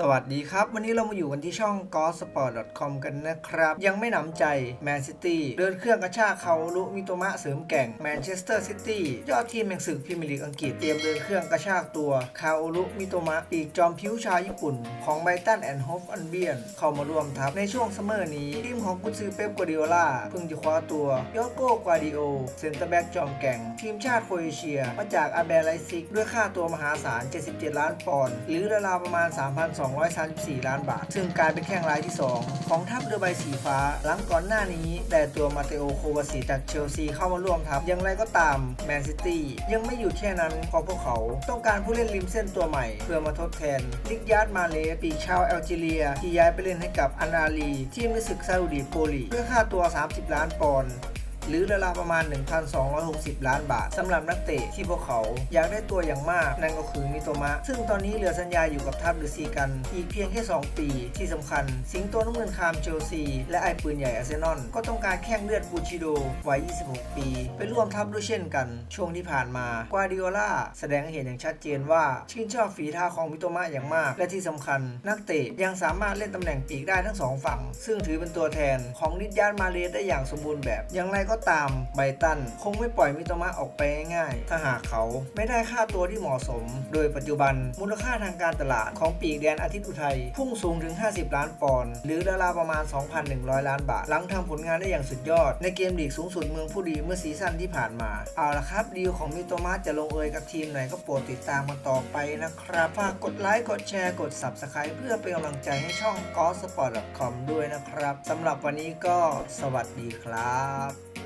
สวัสดีครับ วันนี้เรามาอยู่กันที่ช่อง g o s p o r t c o m กันนะครับ ยังไม่หนำใจแมนซิตี้เดินเครื่องกระชากเขาลุมิโตมะเสริมแก่งแมนเชสเตอร์ซิตี้ยอดทีมแห่งศึกพรีเมียร์ลีกอังกฤษเตรียมเดินเครื่องกระชากตัวคาโอลุมิโตมะปีกจอมผิวชาวญี่ปุ่น ของไบตันแอนด์โฮฟอันเบียนเข้ามาร่วมทัพในช่วงซัมเมอร์นี้ทีมของกุนซือเป๊ปกัวดิโอลาเพิ่งจะคว้าตัวยอโก้กวาดิโอเซนเตอร์แบ็กจอมแก่ง ทีมชาติโครเอเชียมาจากอาเบรไลซิกด้วยค่าตัวมหาศาล 77 ล้านปอนด์หรือราวๆประมาณ234 ล้านบาท ซึ่งกลายเป็นแข้งรายที่ 2 ของทัพเรือใบสีฟ้า หลังก่อนหน้านี้ แต่ตัวมาเตโอโควาซิจากเชลซีเข้ามาร่วมทัพอย่างไรก็ตามแมนซิตี้ยังไม่หยุดแค่นั้นเพราะพวกเขา ต้องการผู้เล่นริมเส้นตัวใหม่ เพื่อมาทดแทนลิกยาร์ดมาเลปีชาวแอลจีเรีย ที่ย้ายไปเล่นให้กับอานาลีทีมในศึกซาอุดีโปลีเพื่อค่าตัว 30 ล้านปอนด์ หรือราวๆประมาณ 1,260 ล้านบาทสำหรับนักเตะที่พวกเขาอยากได้ตัวอย่างมาก นั่นก็คือมิโตมะ ซึ่งตอนนี้เหลือสัญญาอยู่กับทัพดอะซีกัน อีกเพียงแค่ 2 ปี ที่สำคัญ สิงโตน้ำเงินคามเชลซี และไอปืนใหญ่อาร์เซนอลก็ต้องการแข้งเลือดบูชิโดวัย 26 ปี ไปร่วมทัพด้วยเช่นกัน ช่วงที่ผ่านมากวาดิโอลาแสดงให้เห็นอย่างชัดเจนว่าชื่นชอบฝีเท้าของมิโตมะอย่างมาก และที่สำคัญ นักเตะยังสามารถเล่นตำแหน่งปีกได้ทั้งสองฝั่ง ซึ่งถือเป็นตัวแทนของลิดยาร์ดมาเลสได้อย่างสมบูรณ์แบบอย่างไรก็ก็ตามไบตัน คงไม่ปล่อยมิโตมะออกไปง่ายๆถ้าหากเขาไม่ได้ค่าตัวที่เหมาะสม โดยปัจจุบันมูลค่าทางการตลาดของปีกแดนอาทิตย์อุทัย พุ่งสูงถึง 50 ล้านปอนด์หรือราวๆประมาณ 2,100 ล้านบาท หลังทำผลงานได้อย่างสุดยอด ในเกมลีกสูงสุดเมืองผู้ดีเมื่อซีซั่นที่ผ่านมา เอาละครับ ดีลของมิโตมะจะลงเอยกับทีมไหนก็โปรดติดตามกันต่อไปนะครับฝากกดไลค์กดแชร์กด Subscribe เพื่อเป็นกำลังใจให้ช่อง g o s p o r t c o m ด้วยนะครับสำหรับวันนี้ก็สวัสดีครับ